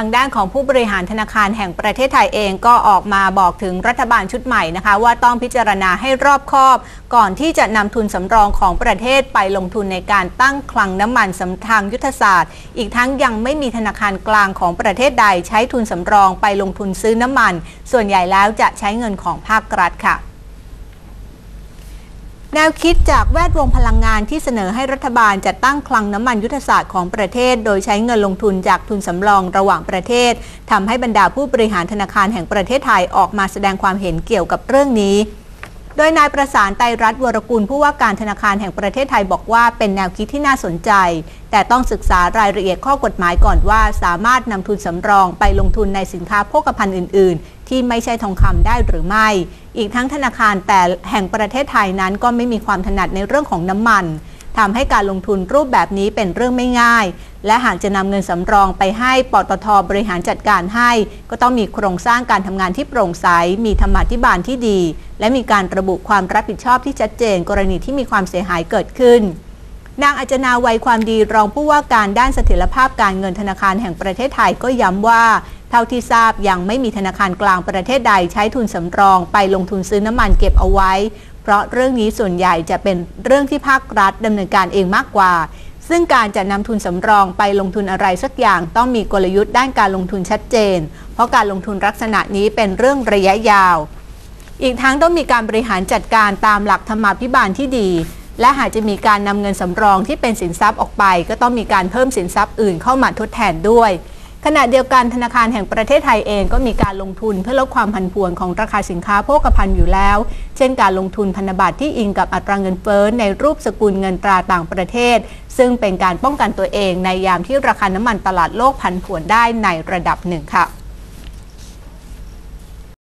างด้านของผู้บริหารธนาคารแห่งประเทศไทยเองก็ออกมาบอกถึงรัฐบาลชุดใหม่นะคะ ว่าต้องพิจารณาให้รอบคอบ ก่อนที่จะนำทุนสำรองของประเทศไปลงทุนในการตั้งคลังน้ำมันสำทางยุทธศาสตร์ อีกทั้งยังไม่มีธนาคารกลางของประเทศใดใช้ทุนสำรองไปลงทุนซื้อน้ำมัน ส่วนใหญ่แล้วจะใช้เงินของภาครัฐค่ะ แนวคิดจากแวดวงพลังงานที่เสนอให้รัฐบาลจัดตั้งคลังน้ำมันยุทธศาสตร์ของประเทศ โดยใช้เงินลงทุนจากทุนสำรองระหว่างประเทศทำให้บรรดาผู้บริหารธนาคารแห่งประเทศไทยออกมาแสดงความเห็นเกี่ยวกับเรื่องนี้ โดยนายประสานไตรรัตน์วรกุลผู้ว่าการธนาคารแห่งประเทศไทยบอกว่าเป็นแนวคิดที่น่าสนใจ แต่ต้องศึกษารายละเอียดข้อกฎหมายก่อนว่า สามารถนำทุนสำรองไปลงทุนในสินค้าโภคภัณฑ์อื่น ๆ ที่ไม่ใช่ทองคำได้หรือไม่ อีกทั้งธนาคารแต่แห่งประเทศไทยนั้นก็ไม่มีความถนัดในเรื่องของน้ำมัน ทำให้การลงทุนรูปแบบนี้เป็นเรื่องไม่ง่าย และหากจะนำเงินสำรองไปให้ปตทบริหารจัดการให้ ก็ต้องมีโครงสร้างการทำงานที่โปร่งใส มีธรรมาธิบาลที่ดี และมีการระบุความรับผิดชอบที่ชัดเจน กรณีที่มีความเสียหายเกิดขึ้นนางอัจนาวัยความดีรองผู้ว่าการด้านเสถียรภาพการเงินธนาคารแห่งประเทศไทยก็ย้ำว่า เท่าที่ทราบยังไม่มีธนาคารกลางประเทศใดใช้ทุนสำรอง ไปลงทุนซื้อน้ำมันเก็บเอาไว้ เพราะเรื่องนี้ส่วนใหญ่จะเป็นเรื่องที่ภาครัฐดำเนินการเองมากกว่า ซึ่งการจะนำทุนสำรองไปลงทุนอะไรสักอย่างต้องมีกลยุทธ์ด้านการลงทุนชัดเจน เพราะการลงทุนลักษณะนี้เป็นเรื่องระยะยาว อีกทั้งต้องมีการบริหารจัดการตามหลักธรรมาภิบาลที่ดี และหากจะมีการนำเงินสำรองที่เป็นสินทรัพย์ออกไป ก็ต้องมีการเพิ่มสินทรัพย์อื่นเข้ามาทดแทนด้วย ขณะเดียวกันธนาคารแห่งประเทศไทยเองก็มีการลงทุนเพื่อลดความผันผวนของราคาสินค้าโภคภัณฑ์อยู่แล้ว เช่นการลงทุนพันธบัตรที่อิงกับอัตราเงินเฟ้อในรูปสกุลเงินตราต่างประเทศ ซึ่งเป็นการป้องกันตัวเองในยามที่ราคาน้ำมันตลาดโลกผันผวนได้ในระดับหนึ่งค่ะ